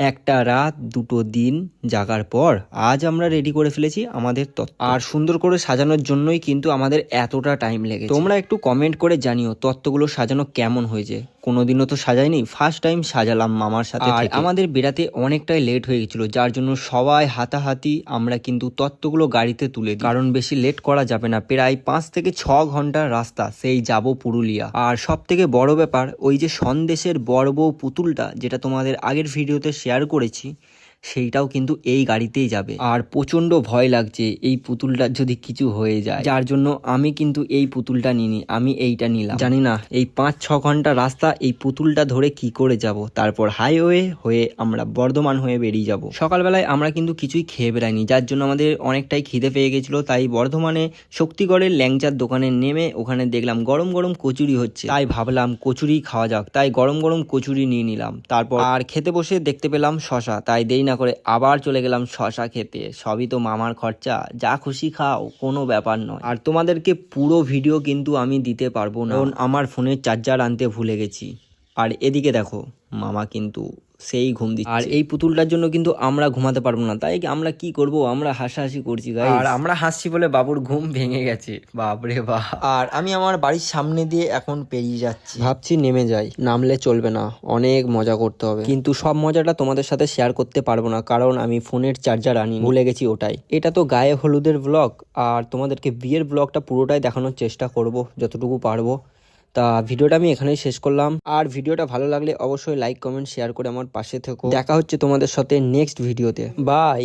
একটা রাত দুটো দিন জাগার পর আজ আমরা রেডি করে ফেলেছি আমাদের তত্ত্ব। আর সুন্দর করে সাজানোর জন্যই কিন্তু আমাদের এতটা টাইম লেগে তোমরা একটু কমেন্ট করে জানিও তত্ত্বগুলো সাজানো কেমন হয়েছে। কোনোদিনও তো সাজাইনি ফার্স্ট টাইম সাজালাম মামার সাথে আর আমাদের বেড়াতে অনেকটাই লেট হয়ে গেছিল যার জন্য সবাই হাতাহাতি আমরা কিন্তু তত্ত্বগুলো গাড়িতে তুলে দিই। কারণ বেশি লেট করা যাবে না। প্রায় পাঁচ থেকে ছ ঘণ্টার রাস্তা সেই যাব পুরুলিয়া। আর সব থেকে বড় ব্যাপার ওই যে সন্দেশের বড় বউ পুতুলটা যেটা তোমাদের আগের ভিডিওতে শেয়ার করেছি সেইটাও কিন্তু এই গাড়িতেই যাবে। আর প্রচণ্ড ভয় লাগছে এই পুতুলটার যদি কিছু হয়ে যায়। যার জন্য আমি কিন্তু এই পুতুলটা নিনি আমি এইটা নিলাম। জানি না, এই পাঁচ ছ ঘণ্টা রাস্তা এই পুতুলটা ধরে কি করে যাব? তারপর হাইওয়ে হয়ে আমরা বর্ধমান হয়ে বেরিয়ে যাব। সকালবেলায় আমরা কিন্তু কিছুই খেয়ে বেড়াইনি, যার জন্য আমাদের অনেকটাই খিদে পেয়ে গেছিল। তাই বর্ধমানে শক্তিগড়ের ল্যাংচার দোকানে নেমে ওখানে দেখলাম গরম গরম কচুরি হচ্ছে। তাই ভাবলাম কচুরি খাওয়া যাক, তাই গরম গরম কচুরি নিয়ে নিলাম। তারপর আর খেতে বসে দেখতে পেলাম শশা, তাই দেরি না করে আবার চলে গেলাম শশা খেতে। সবই তো মামার খরচা। যা খুশি খাও, কোনো ব্যাপার নয়। আর তোমাদেরকে পুরো ভিডিও কিন্তু আমি দিতে পারব না। কারণ আমার ফোনের চার্জার আনতে ভুলে গেছি। আর এদিকে দেখো মামা কিন্তু সেই ঘুম দিচ্ছে। আর এই পুতুলটার জন্য কিন্তু আমরা ঘুমাতে পারব না। তাই আমরা কি করব? আমরা হাসাহাসি করছি গাইস আর আমরা হাসছি বলে বাবুর ঘুম ভেঙে গেছে। বাপরে বাপ। আর আমি আমার বাড়ির সামনে দিয়ে এখন পেরিয়ে যাচ্ছি। ভাবছি নেমে যাই নামলে চলবে না। অনেক মজা করতে হবে। কিন্তু সব মজাটা তোমাদের সাথে শেয়ার করতে পারব না কারণ আমি ফোনের চার্জার আনি। ভুলে গেছি ওটাই। এটা তো গায়ে হলুদের ব্লগ আর তোমাদেরকে বিয়ের ব্লগটা পুরোটাই দেখানোর চেষ্টা করব যতটুকু পারব। তা ভিডিওটা আমি এখানেই শেষ করলাম। আর ভিডিওটা ভালো লাগলে অবশ্যই লাইক কমেন্ট শেয়ার করে আমার পাশে থেকো। দেখা হচ্ছে তোমাদের সাথে নেক্সট ভিডিওতে বাই